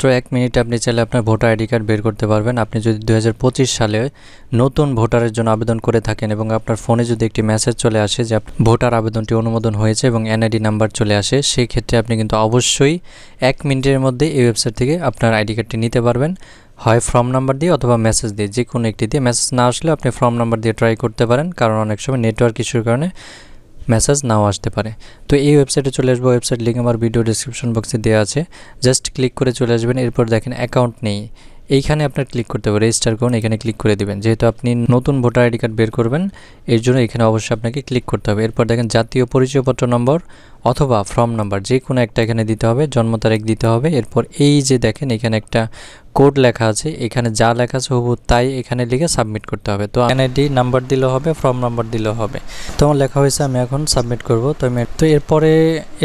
মাত্র এক মিনিটে আপনি চাইলে আপনার ভোটার আইডি কার্ড বের করতে পারবেন। আপনি যদি দু হাজার পঁচিশ সালে নতুন ভোটারের জন্য আবেদন করে থাকেন এবং আপনার ফোনে যদি একটি মেসেজ চলে আসে যে ভোটার আবেদনটি অনুমোদন হয়েছে এবং এনআইডি নাম্বার চলে আসে সেই ক্ষেত্রে আপনি কিন্তু অবশ্যই এক মিনিটের মধ্যে এই ওয়েবসাইট থেকে আপনার আইডি কার্ডটি নিতে পারবেন। হয় ফর্ম নাম্বার দিয়ে অথবা মেসেজ দিয়ে যে কোনো একটি দিয়ে। মেসেজ না আসলে আপনি ফর্ম নাম্বার দিয়ে ট্রাই করতে পারেন, কারণ অনেক সময় নেটওয়ার্ক ইস্যুর কারণে মেসেজ নাও আসতে পারে। তো এই ওয়েবসাইটে চলে আসব ওয়েবসাইট লিঙ্ক আমার ভিডিও ডিসক্রিপশন বক্সে দেওয়া আছে। জাস্ট ক্লিক করে চলে আসবেন, এরপর দেখেন অ্যাকাউন্ট নেই। এইখানে আপনার ক্লিক করতে হবে রেজিস্টার করুন, এখানে ক্লিক করে দেবেন। যেহেতু আপনি নতুন ভোটার আইডি কার্ড বের করবেন, এর জন্য এখানে অবশ্যই আপনাকে ক্লিক করতে হবে। এরপর দেখেন জাতীয় পরিচয়পত্র নম্বর অথবা ফর্ম নাম্বার যে কোনো একটা এখানে দিতে হবে, জন্ম তারিখ দিতে হবে। এরপর এই যে দেখেন, এখানে একটা কোড লেখা আছে। এখানে যা লেখা আছে হবু তাই এখানে লিখে সাবমিট করতে হবে। তো এনআইডি নাম্বার দিলেও হবে ফর্ম নাম্বার দিলেও হবে। তো আমার লেখা হয়েছে, আমি এখন সাবমিট করব। তো আমি তো এরপরে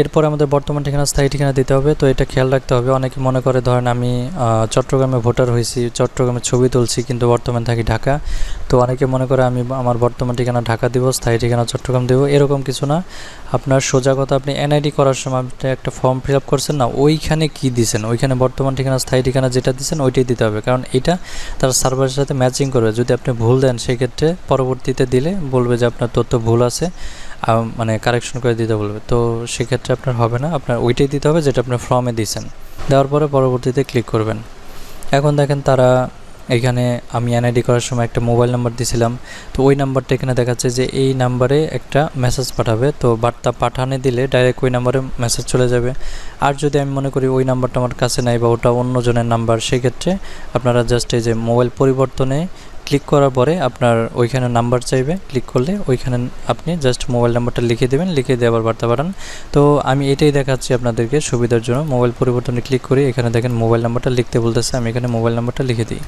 এরপরে আমাদের বর্তমান ঠিকানা, স্থায়ী ঠিকানা দিতে হবে। তো এটা খেয়াল রাখতে হবে। অনেকে মনে করে, ধরেন আমি চট্টগ্রামে ভোটার হয়েছি, চট্টগ্রামে ছবি তুলছি, কিন্তু বর্তমান থাকি ঢাকা। তো অনেকে মনে করে আমি আমার বর্তমান ঠিকানা ঢাকা দিব, স্থায়ী ঠিকানা চট্টগ্রাম দেবো, এরকম কিছু না। আপনার সোজা কথা, আপনি এনআইডি করার সময় আপনি একটা ফর্ম ফিল আপ করছেন না, ওইখানে কি দিছেন? ওইখানে বর্তমান ঠিকানা, স্থায়ী ঠিকানা যেটা দিচ্ছেন ওইটাই দিতে হবে। কারণ এটা তার সার্ভারের সাথে ম্যাচিং করবে। যদি আপনি ভুল দেন, সেক্ষেত্রে পরবর্তীতে দিলে বলবে যে আপনার তথ্য ভুল আছে মানে কারেকশন করে দিতে বলবে। তো সেক্ষেত্রে আপনার হবে না, আপনার ওইটাই দিতে হবে যেটা আপনি ফর্মে দিয়েছেন দেওয়ার পরে পরবর্তীতে ক্লিক করবেন। এখন দেখেন তারা এখানে আমি এনআইডি করার সময় একটা মোবাইল নাম্বার দিয়েছিলাম তো ওই নাম্বারটা এখানে দেখাচ্ছে যে এই নাম্বারে একটা মেসেজ পাঠাবে। তো বার্তা পাঠানে দিলে ডাইরেক্ট ওই নাম্বারে মেসেজ চলে যাবে। আর যদি আমি মনে করি ওই নাম্বারটা আমার কাছে নাই বা ওটা অন্যজনের নাম্বার সেক্ষেত্রে আপনারা জাস্ট এই যে মোবাইল পরিবর্তনে ক্লিক করার পরে আপনার ওইখানে নাম্বার চাইবে। ক্লিক করলে ওইখানে আপনি জাস্ট মোবাইল নাম্বারটা লিখে দেবেন। লিখে আবার বার্তা পাঠান। তো আমি এটাই দেখাচ্ছি আপনাদেরকে সুবিধার জন্য। মোবাইল পরিবর্তনে ক্লিক করি এখানে দেখেন মোবাইল নাম্বারটা লিখতে বলতেছে। আমি এখানে মোবাইল নাম্বারটা লিখে দিই।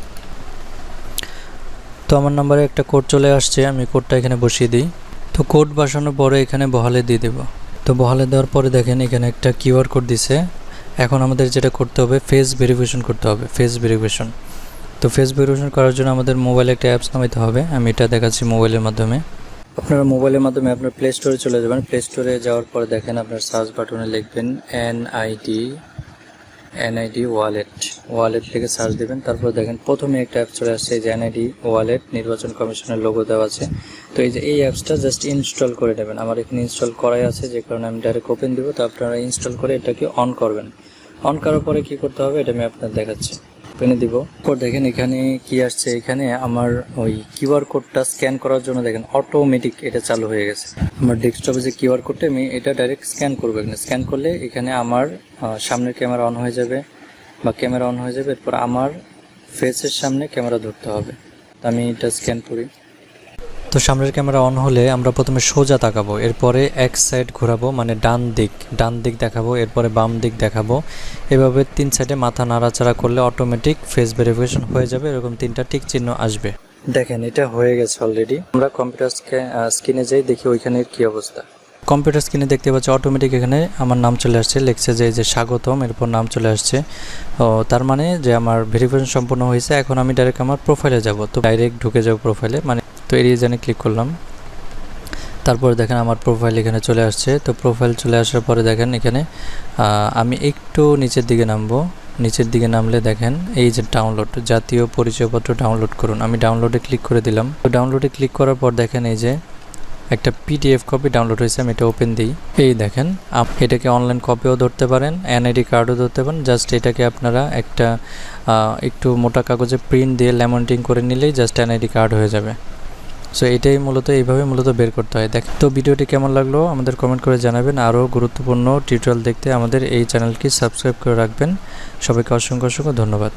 তো আমার নাম্বারে একটা কোড চলে আসছে, আমি কোডটা এখানে বসিয়ে দিই। তো কোড বসানোর পরে এখানে বহালে দিয়ে দেবো। তো বহালে দেওয়ার পরে দেখেন এখানে একটা কিউআর কোড দিছে। এখন আমাদের যেটা করতে হবে ফেস ভেরিফিকেশন করতে হবে ফেস ভেরিফিকেশন তো ফেস ভেরিফিকেশন করার জন্য আমাদের মোবাইলে একটা অ্যাপস নামাইতে হবে। আমি এটা দেখাচ্ছি মোবাইলের মাধ্যমে। আপনারা মোবাইলের মাধ্যমে আপনার প্লে স্টোরে চলে যাবেন। প্লে স্টোরে যাওয়ার পরে দেখেন আপনার সার্চ বাটনে লিখবেন এনআইডি এনআইডি ওয়ালেট ওয়ালেট থেকে সার্চ দেবেন, তারপর দেখেন প্রথমে একটা অ্যাপ চলে আসছে যে এনআইডি ওয়ালেট নির্বাচন কমিশনের লোগো দেওয়া আছে। তো এই যে এই অ্যাপসটা জাস্ট ইনস্টল করে নেবেন। আমার এখানে ইনস্টল করাই আছে, যে কারণে আমি ডাইরেক্ট ওপেন দেবো, তো আপনারা ইনস্টল করে এটাকে অন করবেন। অন করার পরে কী করতে হবে, এটা আমি আপনার দেখাচ্ছি। ওপেনে দিব। পর দেখেন এখানে কি আসছে? এখানে আমার ওই কিউআর কোডটা স্ক্যান করার জন্য দেখেন অটোমেটিক এটা চালু হয়ে গেছে। আমার ডেস্কটপে যে কিউআর কোডটা আমি এটা ডাইরেক্ট স্ক্যান করব এখানে। স্ক্যান করলে এখানে আমার সামনের ক্যামেরা অন হয়ে যাবে বা ক্যামেরা অন হয়ে যাবে, এরপর আমার ফেসের সামনে ক্যামেরা ধরতে হবে। তো আমি এটা স্ক্যান করি। তো সামনের ক্যামেরা অন হলে আমরা প্রথমে সোজা তাকাবো এরপরে এক সাইড ঘোরাবো মানে ডান দিক ডান দিক দেখাবো এরপরে বাম দিক দেখাবো। এভাবে তিন সাইডে মাথা নাড়াচাড়া করলে অটোমেটিক ফেস ভেরিফিকেশন হয়ে যাবে এরকম তিনটা টিক চিহ্ন আসবে। দেখেন এটা হয়ে গেছে অলরেডি আমরা কম্পিউটার স্ক্রিনে যাই দেখি ওইখানে কি অবস্থা। কম্পিউটার স্ক্রিনে দেখতে পাচ্ছি অটোমেটিক এখানে আমার নাম চলে আসছে লিখছে যে যে স্বাগতম এরপর নাম চলে আসছে। ও তার মানে যে আমার ভেরিফিকেশন সম্পূর্ণ হয়েছে এখন আমি ডাইরেক্ট আমার প্রোফাইলে যাব তো ডাইরেক্ট ঢুকে যাব প্রোফাইলে মানে তো এরিয়া জানে ক্লিক করলাম। তারপরে দেখেন আমার প্রোফাইল এখানে চলে আসছে। তো প্রোফাইল চলে আসার পরে দেখেন এখানে আমি একটু নিচের দিকে নামবো। নিচের দিকে নামলে দেখেন এই যে ডাউনলোড জাতীয় পরিচয়পত্র ডাউনলোড করুন। আমি ডাউনলোডে ক্লিক করে দিলাম। তো ডাউনলোডে ক্লিক করার পর দেখেন এই যে একটা পিডিএফ কপি ডাউনলোড হয়েছে, আমি এটা ওপেন দিই। এই দেখেন, আপ- এটাকে অনলাইন কপিও ধরতে পারেন এনআইডি কার্ডও ধরতে পারেন। জাস্ট এটাকে আপনারা একটা একটু মোটা কাগজে প্রিন্ট দিয়ে ল্যামন্টিং করে নিলেই জাস্ট এনআইডি কার্ড হয়ে যাবে। সো এটাই মূলত, এইভাবে মূলত বের করতে হয়। দেখ, তো ভিডিওটি কেমন লাগল আমাদের কমেন্ট করে জানাবেন। আরও গুরুত্বপূর্ণ টিউটোরিয়াল দেখতে আমাদের এই চ্যানেলটি সাবস্ক্রাইব করে রাখবেন। সবাইকে অসংখ্য অসংখ্য ধন্যবাদ।